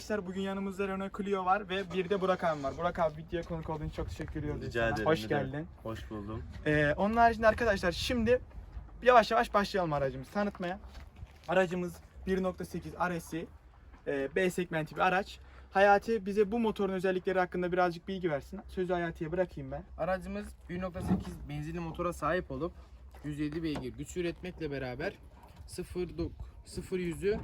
arkadaşlar. Bugün yanımızda Renault Clio var ve bir de Burak abi var. Burak abi videoya konuk olduğun için çok teşekkür ediyoruz. Rica sana. ederim. Hoş geldin. Hoş buldum. Ee, onun haricinde arkadaşlar şimdi yavaş yavaş başlayalım aracımızı tanıtmaya. Aracımız 1.8 RS'i e, B segmenti bir araç. Hayati bize bu motorun özellikleri hakkında birazcık bilgi versin. Sözü Hayati'ye bırakayım ben. Aracımız 1.8 benzinli motora sahip olup 107 beygir güç üretmekle beraber 0 0 yüzü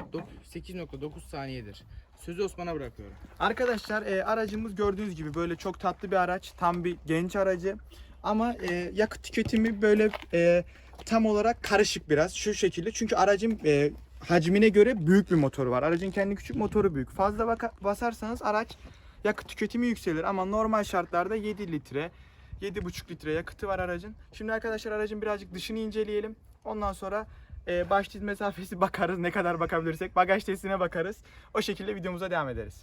8.9 saniyedir. Sözü Osman'a bırakıyorum. Arkadaşlar e, aracımız gördüğünüz gibi böyle çok tatlı bir araç. Tam bir genç aracı. Ama e, yakıt tüketimi böyle e, tam olarak karışık biraz. Şu şekilde. Çünkü aracın e, hacmine göre büyük bir motoru var. Aracın kendi küçük motoru büyük. Fazla basarsanız araç yakıt tüketimi yükselir. Ama normal şartlarda 7 litre, 7,5 litre yakıtı var aracın. Şimdi arkadaşlar aracın birazcık dışını inceleyelim. Ondan sonra e, baş diz mesafesi bakarız. Ne kadar bakabilirsek. Bagaj testine bakarız. O şekilde videomuza devam ederiz.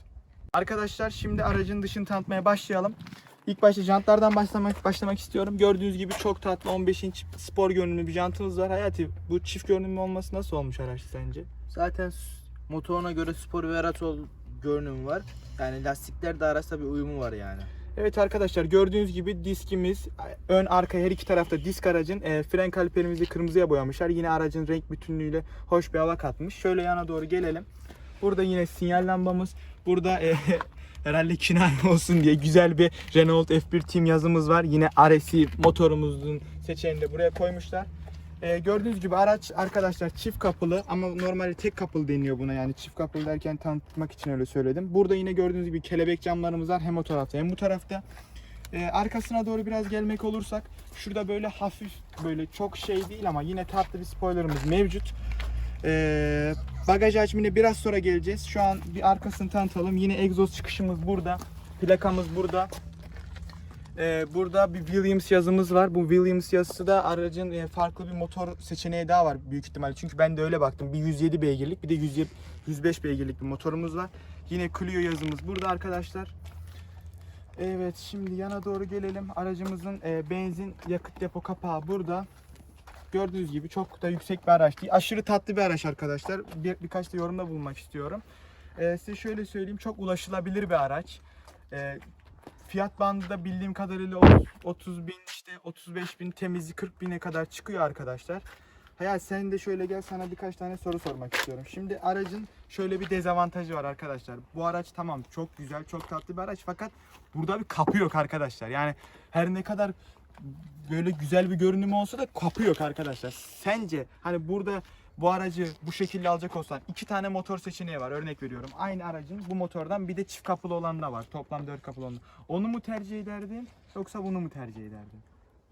Arkadaşlar şimdi aracın dışını tanıtmaya başlayalım. İlk başta jantlardan başlamak başlamak istiyorum. Gördüğünüz gibi çok tatlı 15 inç spor görünümlü bir jantımız var. Hayati bu çift görünümlü olması nasıl olmuş araç sence? Zaten motoruna göre spor bir araç ol görünümü var. Yani lastikler de arasında bir uyumu var yani. Evet arkadaşlar gördüğünüz gibi diskimiz ön arka her iki tarafta disk aracın e, fren kaliperimizi kırmızıya boyamışlar. Yine aracın renk bütünlüğüyle hoş bir hava katmış. Şöyle yana doğru gelelim. Burada yine sinyal lambamız. Burada e, herhalde kinaye olsun diye güzel bir Renault F1 Team yazımız var. Yine RS'i motorumuzun seçeneğini de buraya koymuşlar. E, gördüğünüz gibi araç arkadaşlar çift kapılı ama normalde tek kapılı deniyor buna yani çift kapılı derken tanıtmak için öyle söyledim. Burada yine gördüğünüz gibi kelebek camlarımız var hem o tarafta hem bu tarafta. E, arkasına doğru biraz gelmek olursak şurada böyle hafif böyle çok şey değil ama yine tatlı bir spoilerımız mevcut. E, bagaj hacmine biraz sonra geleceğiz. Şu an bir arkasını tanıtalım. Yine egzoz çıkışımız burada. Plakamız burada. Ee, burada bir Williams yazımız var. Bu Williams yazısı da aracın e, farklı bir motor seçeneği daha var büyük ihtimalle. Çünkü ben de öyle baktım. Bir 107 beygirlik bir de 107 105 beygirlik bir motorumuz var. Yine Clio yazımız burada arkadaşlar. Evet şimdi yana doğru gelelim. Aracımızın e, benzin yakıt depo kapağı burada. Gördüğünüz gibi çok da yüksek bir araç değil. Aşırı tatlı bir araç arkadaşlar. Bir, birkaç da yorumda bulunmak istiyorum. E, size şöyle söyleyeyim çok ulaşılabilir bir araç. E, fiyat bandı da bildiğim kadarıyla 30, 30 bin işte 35 bin temizli 40 bine kadar çıkıyor arkadaşlar. Hayal sen de şöyle gel sana birkaç tane soru sormak istiyorum. Şimdi aracın şöyle bir dezavantajı var arkadaşlar. Bu araç tamam çok güzel çok tatlı bir araç fakat burada bir kapı yok arkadaşlar. Yani her ne kadar böyle güzel bir görünümü olsa da kapı yok arkadaşlar. Sence hani burada bu aracı bu şekilde alacak olsan iki tane motor seçeneği var örnek veriyorum. Aynı aracın bu motordan bir de çift kapılı olan da var. Toplam dört kapılı olan. Onu mu tercih ederdin yoksa bunu mu tercih ederdin?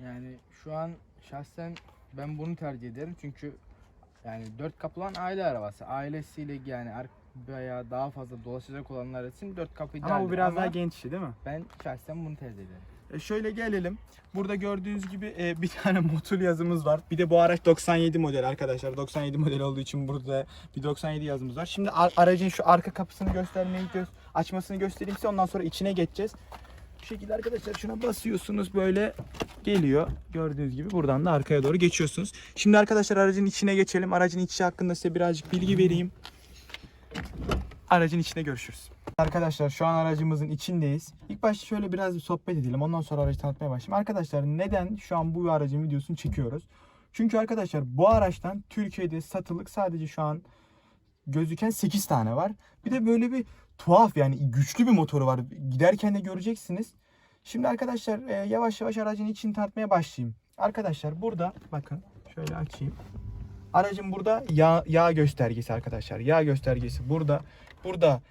Yani şu an şahsen ben bunu tercih ederim çünkü yani 4 kapılı olan aile arabası. Ailesiyle yani veya daha fazla dolaşacak olanlar için 4 kapı Ama bu biraz Ama daha genç işi değil mi? Ben şahsen bunu tercih ederim. E şöyle gelelim. Burada gördüğünüz gibi e, bir tane motul yazımız var. Bir de bu araç 97 model arkadaşlar. 97 model olduğu için burada bir 97 yazımız var. Şimdi ar- aracın şu arka kapısını göstermeyi gö- açmasını göstereyim size. Ondan sonra içine geçeceğiz. Bu şekilde arkadaşlar şuna basıyorsunuz böyle geliyor. Gördüğünüz gibi buradan da arkaya doğru geçiyorsunuz. Şimdi arkadaşlar aracın içine geçelim. Aracın içi hakkında size birazcık bilgi vereyim. Aracın içine görüşürüz. Arkadaşlar şu an aracımızın içindeyiz. İlk başta şöyle biraz bir sohbet edelim. Ondan sonra aracı tanıtmaya başlayayım. Arkadaşlar neden şu an bu aracın videosunu çekiyoruz? Çünkü arkadaşlar bu araçtan Türkiye'de satılık sadece şu an gözüken 8 tane var. Bir de böyle bir tuhaf yani güçlü bir motoru var. Giderken de göreceksiniz. Şimdi arkadaşlar e, yavaş yavaş aracın içini tartmaya başlayayım. Arkadaşlar burada bakın şöyle açayım. Aracın burada yağ, yağ göstergesi arkadaşlar. Yağ göstergesi burada. Burada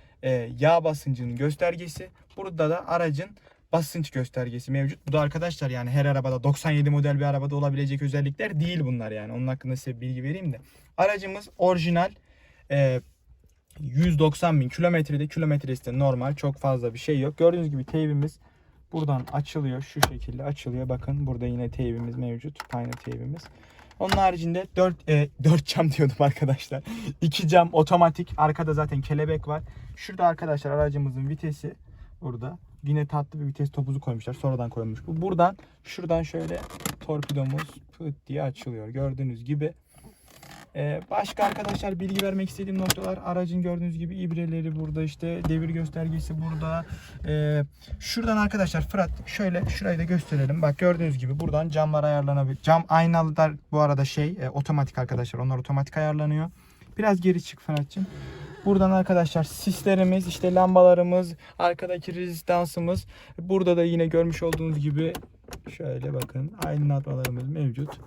yağ basıncının göstergesi. Burada da aracın basınç göstergesi mevcut. Bu da arkadaşlar yani her arabada 97 model bir arabada olabilecek özellikler değil bunlar yani. Onun hakkında size bilgi vereyim de. Aracımız orijinal e, 190 bin kilometrede kilometresi de normal çok fazla bir şey yok. Gördüğünüz gibi teybimiz buradan açılıyor şu şekilde açılıyor. Bakın burada yine teybimiz mevcut. Pioneer teybimiz. Onun haricinde 4 e, 4 cam diyordum arkadaşlar. 2 cam otomatik. Arkada zaten kelebek var. Şurada arkadaşlar aracımızın vitesi burada. Yine tatlı bir vites topuzu koymuşlar. Sonradan koyulmuş bu. Buradan şuradan şöyle torpidomuz pıt diye açılıyor. Gördüğünüz gibi. Ee, başka arkadaşlar bilgi vermek istediğim noktalar aracın gördüğünüz gibi ibreleri burada işte devir göstergesi burada. Ee, şuradan arkadaşlar Fırat şöyle şurayı da gösterelim. Bak gördüğünüz gibi buradan camlar ayarlanabilir. Cam aynalılar bu arada şey e, otomatik arkadaşlar. Onlar otomatik ayarlanıyor. Biraz geri çık Fırat'cığım. Buradan arkadaşlar sislerimiz, işte lambalarımız, arkadaki rezistansımız. Burada da yine görmüş olduğunuz gibi şöyle bakın aydınlatmalarımız mevcut.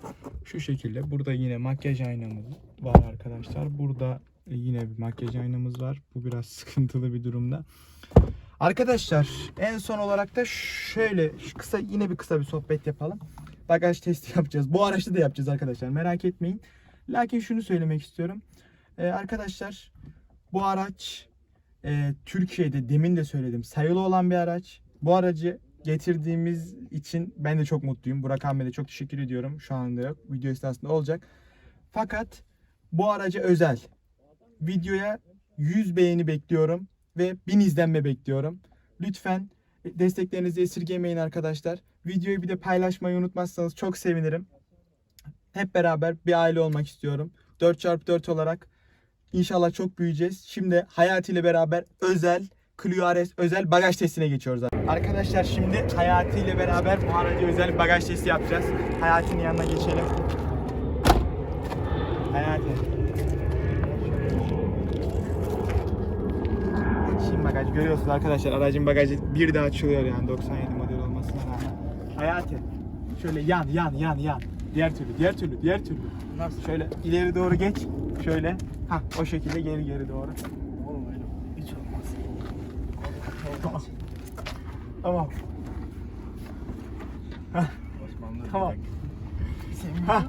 Şu şekilde. Burada yine makyaj aynamız var arkadaşlar. Burada yine bir makyaj aynamız var. Bu biraz sıkıntılı bir durumda. Arkadaşlar en son olarak da şöyle kısa yine bir kısa bir sohbet yapalım. Bagaj testi yapacağız. Bu araçta da yapacağız arkadaşlar. Merak etmeyin. Lakin şunu söylemek istiyorum. Ee, arkadaşlar bu araç e, Türkiye'de demin de söyledim sayılı olan bir araç. Bu aracı getirdiğimiz için ben de çok mutluyum. Burak Ahmet'e çok teşekkür ediyorum. Şu anda yok. Video esnasında olacak. Fakat bu araca özel. Videoya 100 beğeni bekliyorum ve 1000 izlenme bekliyorum. Lütfen desteklerinizi esirgemeyin arkadaşlar. Videoyu bir de paylaşmayı unutmazsanız çok sevinirim. Hep beraber bir aile olmak istiyorum. 4x4 olarak İnşallah çok büyüyeceğiz. Şimdi Hayati ile beraber özel Clio RS özel bagaj testine geçiyoruz. Arkadaşlar şimdi Hayati ile beraber bu aracı özel bagaj testi yapacağız. Hayati'nin yanına geçelim. Hayati. Şimdi bagaj görüyorsunuz arkadaşlar aracın bagajı bir de açılıyor yani 97 model olmasına rağmen. Hayati. Şöyle yan yan yan yan. Diğer türlü diğer türlü diğer türlü. Nasıl? Şöyle ileri doğru geç. Şöyle. Ha o şekilde geri geri doğru. Oğlum öyle hiç olmaz. Tamam. Tamam. Hah, Tamam. Senin Ha.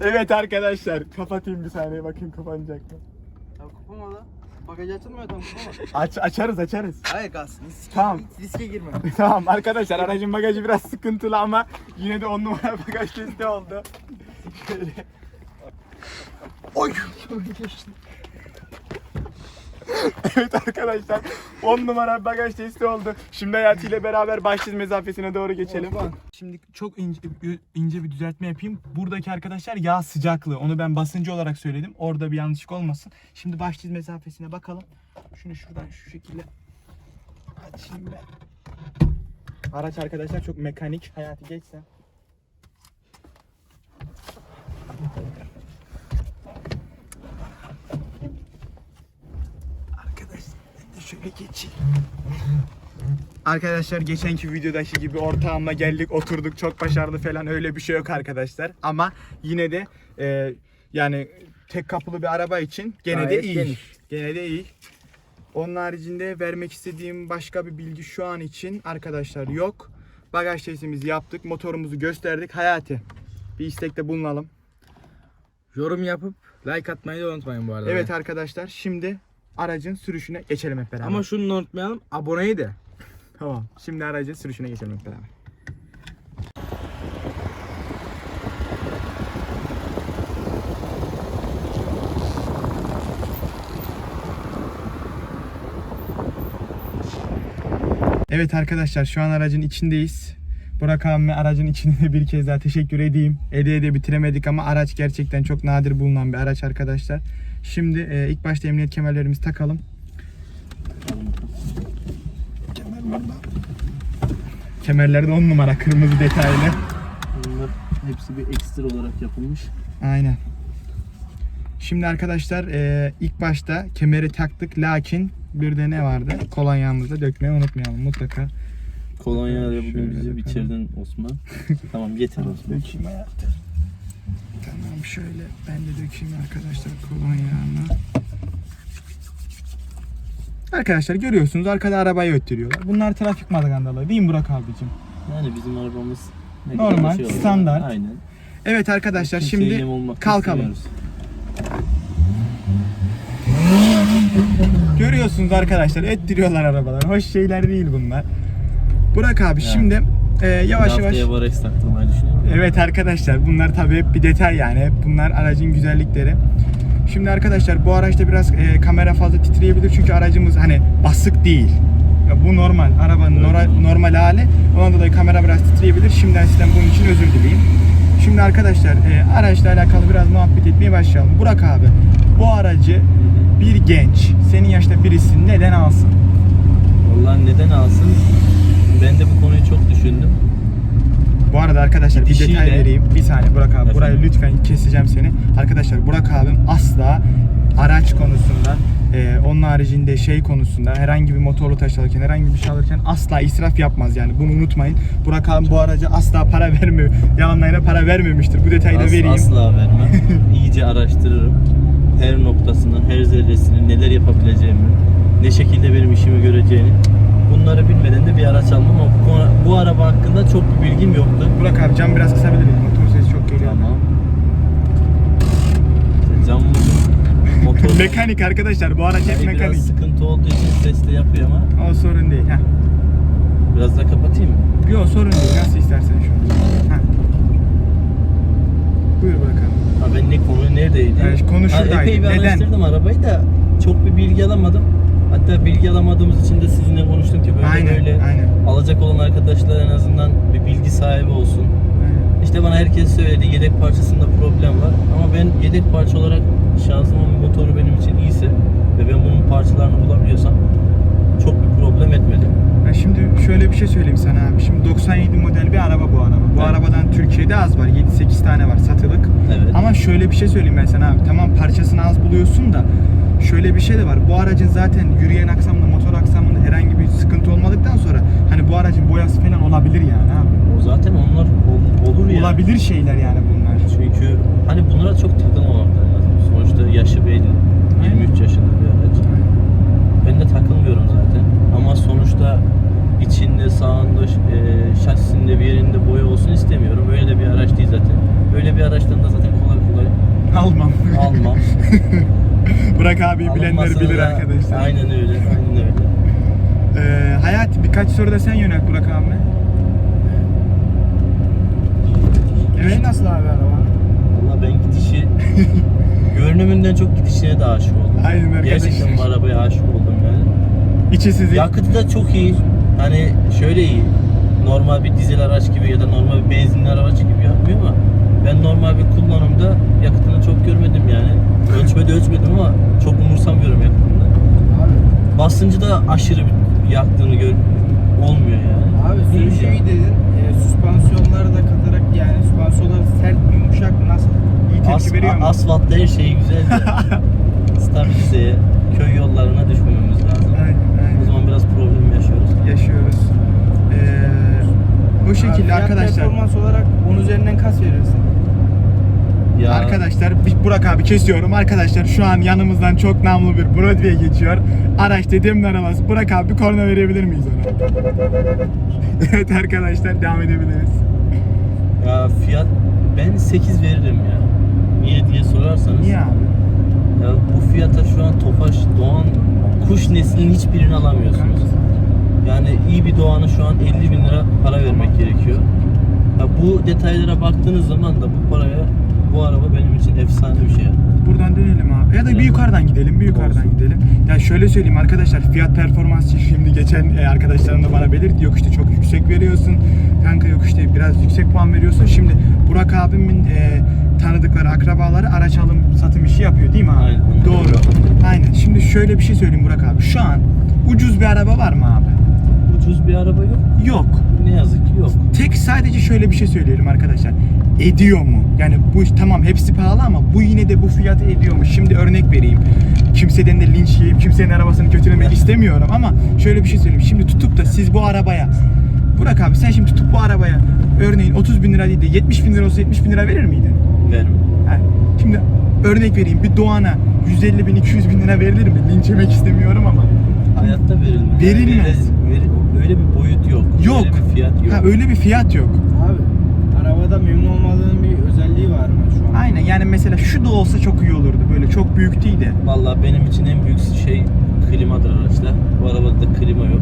Evet arkadaşlar kapatayım bir saniye bakayım kapanacak mı? Tam kupama da. Bagaj açılmıyor tam kupama. Aç açarız açarız. Hayır gaz. Riske, Tamam. riske girme. tamam arkadaşlar aracın bagajı biraz sıkıntılı ama yine de on numara bagaj testi oldu. Şöyle. Oy! evet arkadaşlar 10 numara bagaj testi oldu. Şimdi Hayati ile beraber başlık mesafesine doğru geçelim. Şimdi çok ince, ince bir düzeltme yapayım. Buradaki arkadaşlar yağ sıcaklığı. Onu ben basıncı olarak söyledim. Orada bir yanlışlık olmasın. Şimdi başlık mesafesine bakalım. Şunu şuradan şu şekilde açayım ben. Araç arkadaşlar çok mekanik. Hayati geçsen. Arkadaşlar ben de şöyle geçeyim. Arkadaşlar geçenki videodaki gibi ortağımla geldik oturduk çok başarılı falan öyle bir şey yok arkadaşlar. Ama yine de e, yani tek kapılı bir araba için gene de Gayet iyi. geniş. Gene de iyi. Onun haricinde vermek istediğim başka bir bilgi şu an için arkadaşlar yok. Bagaj testimizi yaptık. Motorumuzu gösterdik. Hayati bir istekte bulunalım. Yorum yapıp like atmayı da unutmayın bu arada. Evet arkadaşlar şimdi aracın sürüşüne geçelim hep beraber. Ama şunu unutmayalım. Aboneyi de. Tamam. Şimdi aracın sürüşüne geçelim hep beraber. Evet arkadaşlar şu an aracın içindeyiz. Burak abime aracın içinde bir kez daha teşekkür edeyim. Ede ede bitiremedik ama araç gerçekten çok nadir bulunan bir araç arkadaşlar. Şimdi e, ilk başta emniyet kemerlerimizi takalım. Kemer burada. Kemerler de 10 numara kırmızı detaylı. Bunlar hepsi bir ekstra olarak yapılmış. Aynen. Şimdi arkadaşlar e, ilk başta kemeri taktık lakin bir de ne vardı? Kolonyamızı dökmeyi unutmayalım mutlaka. Kolonyayla bugün Şöyle bizi bakalım. bitirdin Osman. tamam getir Osman. Dökeyim hayatım. Tamam şöyle ben de dökeyim arkadaşlar kolonyamı. Arkadaşlar görüyorsunuz arkada arabayı öttürüyorlar. Bunlar trafik magandaları değil mi Burak abicim? Yani bizim arabamız ne Normal, kadar şey olur. standart. Aynen. Evet arkadaşlar Kimseye şimdi yem olmak kalkalım. istemiyoruz. Görüyorsunuz arkadaşlar ettiriyorlar arabalar. Hoş şeyler değil bunlar. Burak abi Yani. şimdi e, yavaş yavaş haftaya Varex taktırmayı düşünüyorum. Evet arkadaşlar bunlar tabii hep bir detay yani. Hep bunlar aracın güzellikleri. Şimdi arkadaşlar bu araçta biraz e, kamera fazla titreyebilir çünkü aracımız hani basık değil. Ya bu normal. Arabanın Evet. nora- normal hali. Ondan dolayı kamera biraz titreyebilir. Şimdiden sizden bunun için özür dileyim. Şimdi arkadaşlar e, araçla alakalı biraz muhabbet etmeye başlayalım. Burak abi bu aracı bir genç, senin yaşta birisi neden alsın? Vallahi neden alsın? Ben de bu konuyu çok düşündüm. Bu arada arkadaşlar bir detay vereyim. Bir saniye Burak abi. Efendim? Burayı lütfen keseceğim seni. Arkadaşlar Burak abim asla araç konusunda e, onun haricinde şey konusunda herhangi bir motorlu taşı alırken herhangi bir şey alırken asla israf yapmaz yani bunu unutmayın. Burak abim bu araca asla para vermiyor. Yalanlarına para vermemiştir. Bu detayı da As- vereyim. Asla vermem. İyice araştırırım. Her noktasını, her zerresini, neler yapabileceğimi, ne şekilde benim işimi göreceğini. Bunları bilmeden de bir araç almam ama bu, konu- bu araba hakkında çok bir bilgim yoktu. Burak abi cam biraz kısabilir miyim? Motor sesi çok geliyor. Tamam. Camımızın motor mekanik arkadaşlar bu araç hep Yani mekanik. biraz sıkıntı olduğu için ses de yapıyor ama O sorun değil. Heh. biraz da kapatayım mı? Yok sorun değil. Nasıl istersen şu an. Heh. Buyur Burak abi. Ha ben ne konu neredeydi? Yani konu Ha, şuradaydı. epey bir Neden? araştırdım arabayı da çok bir bilgi alamadım. Hatta bilgi alamadığımız için de sizinle konuştum ki böyle Aynen, böyle aynen. alacak olan arkadaşlar en azından bir bilgi sahibi olsun. aynen. İşte bana herkes söyledi yedek parçasında problem var. Ama ben yedek parça olarak şanzıman motoru benim için iyiyse ve ben bunun parçalarını bulabiliyorsam çok bir problem etmedim. Ya şimdi şöyle bir şey söyleyeyim sana abi. Şimdi 97 model bir araba bu araba. Bu Evet. arabadan Türkiye'de az var. 7-8 tane var satılık. Evet. Ama şöyle bir şey söyleyeyim ben sana abi. Tamam parçasını az buluyorsun da şöyle bir şey de var. Bu aracın zaten yürüyen aksamında, motor aksamında herhangi bir sıkıntı olmadıktan sonra hani bu aracın boyası falan olabilir yani abi. O zaten onlar ol- olur ya. Olabilir şeyler yani bunlar. Çünkü hani bunlara çok takılmamak lazım. Sonuçta yaşı belli. 23 yaşında. Ben de takılmıyorum zaten. Ama sonuçta içinde, sağında, e, şasisinde bir yerinde boya olsun istemiyorum. Öyle de bir araç değil zaten. Öyle bir araçtan da zaten kolay kolay Almam. almam. Bırak abi bilenler Alınmasını bilir da- arkadaşlar. Aynen öyle. Aynen öyle. Ee, Hayat birkaç soru da sen yönelt Burak abi. Evet. nasıl abi araba? Valla ben gidişi görünümünden çok gidişine de aşık oldum. Aynen arkadaşlar. Gerçekten bu arabaya aşık oldum. İçi sizi. Yakıtı da çok iyi. Hani şöyle iyi. Normal bir dizel araç gibi ya da normal bir benzinli araç gibi yapmıyor ama ben normal bir kullanımda yakıtını çok görmedim yani. Ölçmede ölçmedim ama çok umursamıyorum yakıtını. Abi, Basıncı da aşırı bir yaktığını gör olmuyor yani. abi sürüşü iyi dedin. E, süspansiyonları da katarak yani süspansiyonları sert mi yumuşak mı nasıl? İyi tepki As, veriyor mu? asfaltta her şeyi güzel de stabilizeye, köy yollarına düşmememiz lazım. Aynen, O aynen. zaman biraz problem yaşıyoruz. Ee, bu şekilde Abi, arkadaşlar. Performans olarak 10 üzerinden kaç verirsin? Ya Arkadaşlar bir- Burak abi kesiyorum. Arkadaşlar şu an yanımızdan çok namlu bir Broadway geçiyor. Araç dediğimin arabası. Burak abi bir korna verebilir miyiz ona? evet arkadaşlar devam edebiliriz. Ya fiyat ben 8 veririm ya. Niye diye sorarsanız. Niye abi? Ya bu fiyata şu an Tofaş, Doğan, kuş neslinin hiçbirini alamıyorsunuz. Yani iyi bir Doğan'ı şu an 50 bin lira para vermek gerekiyor. Ya bu detaylara baktığınız zaman da bu paraya bu araba benim için efsane bir şey. Buradan dönelim abi. Ya da bir yukarıdan gidelim, bir yukarıdan Olsun. gidelim. Ya şöyle söyleyeyim arkadaşlar, fiyat performans şimdi geçen e, arkadaşlarım da bana belirtti. Yok işte çok yüksek veriyorsun. Kanka yok işte biraz yüksek puan veriyorsun. Şimdi Burak abimin e, tanıdıkları, akrabaları araç alım satım işi yapıyor değil mi abi? Aynen. Doğru. Aynen. Şimdi şöyle bir şey söyleyeyim Burak abi. Şu an ucuz bir araba var mı abi? Ucuz bir araba yok. Yok. Ne yazık ki yok. Tek sadece şöyle bir şey söyleyelim arkadaşlar. Ediyor mu? Yani bu tamam hepsi pahalı ama bu yine de bu fiyatı ediyor mu? Şimdi örnek vereyim. Kimseden de linç yiyip kimsenin arabasını kötülemek istemiyorum ama şöyle bir şey söyleyeyim. Şimdi tutup da siz bu arabaya Burak abi sen şimdi tutup bu arabaya örneğin 30 bin lira değil de 70 bin lira olsa 70 bin lira verir miydin? Verim. Ha, şimdi örnek vereyim bir Doğan'a 150 bin 200 bin lira verilir mi? Linç yemek istemiyorum ama. Hayatta verilmez. Verilmez. Öyle, bir boyut yok. Yok. Öyle bir fiyat yok. Ha, öyle bir fiyat yok. Abi arabada memnun olmadığın bir özelliği var mı şu an? Aynen yani mesela şu da olsa çok iyi olurdu. Böyle çok büyük değil de. Vallahi benim için en büyük şey klimadır araçta. Bu arabada da klima yok.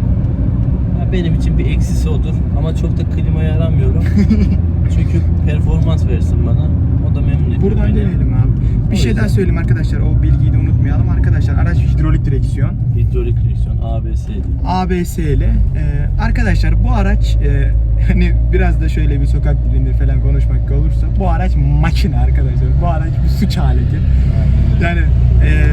Ya benim için bir eksisi odur ama çok da klimayı aramıyorum. Çünkü performans versin bana. O da memnun ediyor Buradan beni. deneyelim abi. Bir O şey yüzden. daha söyleyeyim arkadaşlar. O bilgiyi de unutmayalım. Arkadaşlar araç hidrolik direksiyon. Hidrolik direksiyon ABS ile. Ee, arkadaşlar bu araç e, hani biraz da şöyle bir sokak dilinde falan konuşmak olursa bu araç makine arkadaşlar. Bu araç bir suç aleti. Yani e,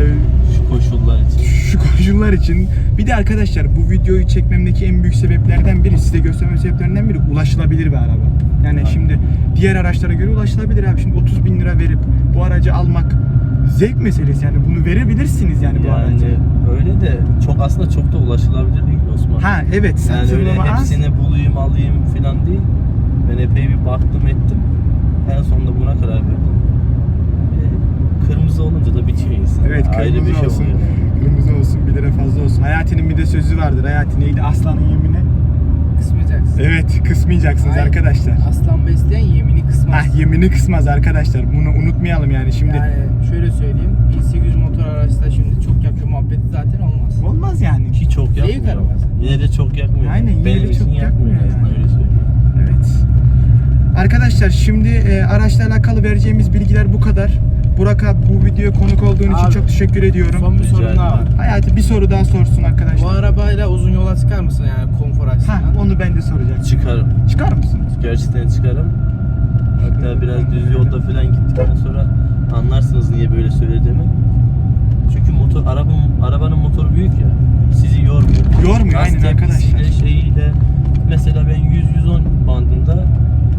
Şu koşullar için. şu koşullar için bir de arkadaşlar bu videoyu çekmemdeki en büyük sebeplerden biri size gösterme sebeplerinden biri ulaşılabilir bir araba. Yani şimdi diğer araçlara göre ulaşılabilir abi. Şimdi 30 bin lira verip bu aracı almak zevk meselesi yani bunu verebilirsiniz yani, bu aracı. Yani öyle de çok aslında çok da ulaşılabilir değil Osman. Ha evet yani öyle satırlama az. hepsini bulayım alayım falan değil. Ben epey bir baktım ettim. En sonunda buna karar verdim. Ee, Kırmızı olunca da bitiyor insan. Evet Ayrı kırmızı bir şey olsun. oluyor. Kırmızı olsun bir lira fazla olsun. Hayati'nin bir de sözü vardır. Hayati neydi? Aslanın yemini. Kısmayacaksın. Evet kısmayacaksınız Aynen. arkadaşlar. Aslan besleyen yemini kısmaz. Ah yemini kısmaz arkadaşlar. Bunu unutmayalım yani şimdi. Yani şöyle söyleyeyim. 1800 motor araçta şimdi çok yakıyor muhabbeti zaten olmaz. Olmaz yani. Ki çok Zevk yakmıyor. arabası. Yine de çok yakmıyor. Aynen, yine Benim de için çok yakmıyor azından, yani. öyle söyleyeyim. Evet. Arkadaşlar şimdi e, araçla alakalı vereceğimiz bilgiler bu kadar. Burak abi bu videoya konuk olduğun için Abi, çok teşekkür ediyorum. Son bir sorun daha var. Hayati bir soru daha sorsun Bu arkadaşlar. arabayla uzun yola çıkar mısın yani konfor Ha, açısından? onu ben de soracağım. Çıkarım. Çıkar mısın? Gerçekten çıkarım. Hatta biraz düz yolda falan gittikten sonra anlarsınız niye böyle söylediğimi. Çünkü motor arabanın arabanın motoru büyük ya. Sizi yormuyor. Yormuyor, Gaz aynen tepkisiyle, arkadaşlar. şeyiyle mesela ben 100 110 bandında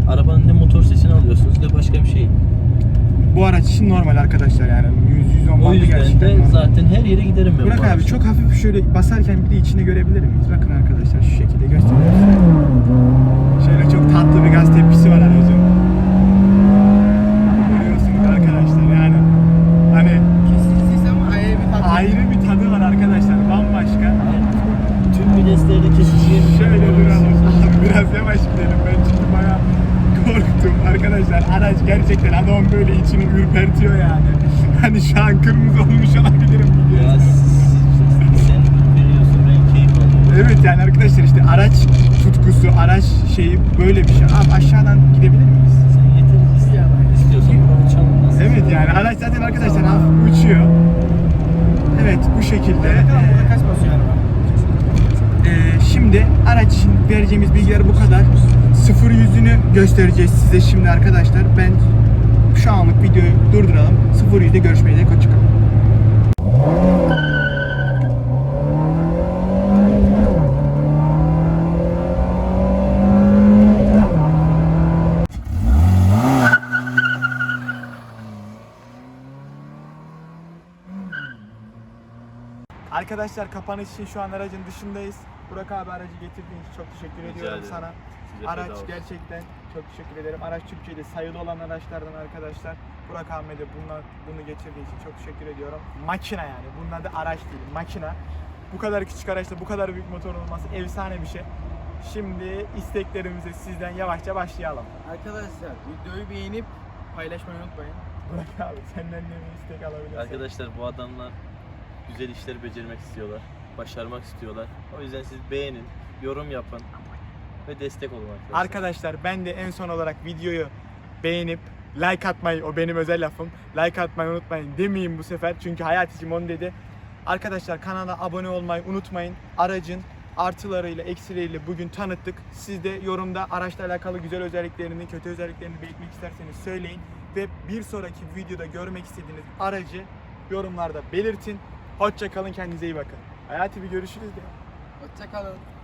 arabanın ne motor sesini alıyorsunuz ne başka bir şey. Bu araç için normal arkadaşlar yani. 100 110 O bandı yüzden gerçekten de normal. zaten her yere giderim ben. Burak bu abi araçla. çok hafif şöyle basarken bir de içine görebilir miyiz? Bakın arkadaşlar şu şekilde gösteriyorum. Şöyle çok tatlı bir gaz tepkisi var aracın. Görüyorsunuz arkadaşlar yani hani Kesintisiz ama ayrı bir tat. ayrı bir tadı var arkadaşlar bambaşka. Tüm videslerde kesiciye Şöyle duralım. Abi biraz yavaş gidelim ben korktum arkadaşlar. Araç gerçekten adamın böyle içini ürpertiyor yani. Hani şu an kırmızı olmuş olabilirim. Ya siz- sen veriyorsun ben keyif alıyorum. Evet yani arkadaşlar işte araç tutkusu, araç şeyi böyle bir şey. Abi aşağıdan gidebilir miyiz? Sen yeter istiyorsan bunu uçalım. Nasıl? Evet yani araç zaten arkadaşlar hafif uçuyor. Evet bu şekilde. Bakalım burada kaç basıyor araba? Ee, şimdi araç için vereceğimiz bilgiler bu kadar. Sıfır yüzünü göstereceğiz size şimdi arkadaşlar. Ben şu anlık videoyu durduralım. Sıfır yüzde görüşmeye de çıkalım. Arkadaşlar kapanış için şu an aracın dışındayız. Burak abi aracı getirdiğin için çok teşekkür Rica ediyorum ederim. sana. Size feda Araç olsun. gerçekten çok teşekkür ederim. Araç Türkiye'de sayılı olan araçlardan arkadaşlar. Burak Ahmet'e bunlar, bunu getirdiği için çok teşekkür ediyorum. Makina yani. Bunun adı araç değil, makina. Bu kadar küçük araçta bu kadar büyük motor olması efsane bir şey. Şimdi isteklerimize sizden yavaşça başlayalım. Arkadaşlar videoyu beğenip paylaşmayı unutmayın. Burak abi senden de bir istek alabilirsin. Arkadaşlar bu adamlar güzel işler becermek istiyorlar. Başarmak istiyorlar. O yüzden siz beğenin, yorum yapın ve destek olun arkadaşlar. Arkadaşlar ben de en son olarak videoyu beğenip like atmayı, o benim özel lafım. Like atmayı unutmayın demeyeyim bu sefer çünkü Hayaticim onu dedi. Arkadaşlar kanala abone olmayı unutmayın. Aracın artılarıyla eksileriyle bugün tanıttık. Siz de yorumda araçla alakalı güzel özelliklerini, kötü özelliklerini belirtmek isterseniz söyleyin. Ve bir sonraki videoda görmek istediğiniz aracı yorumlarda belirtin. Hoşça kalın kendinize iyi bakın. Hayati bir görüşürüz de. Hoşçakalın.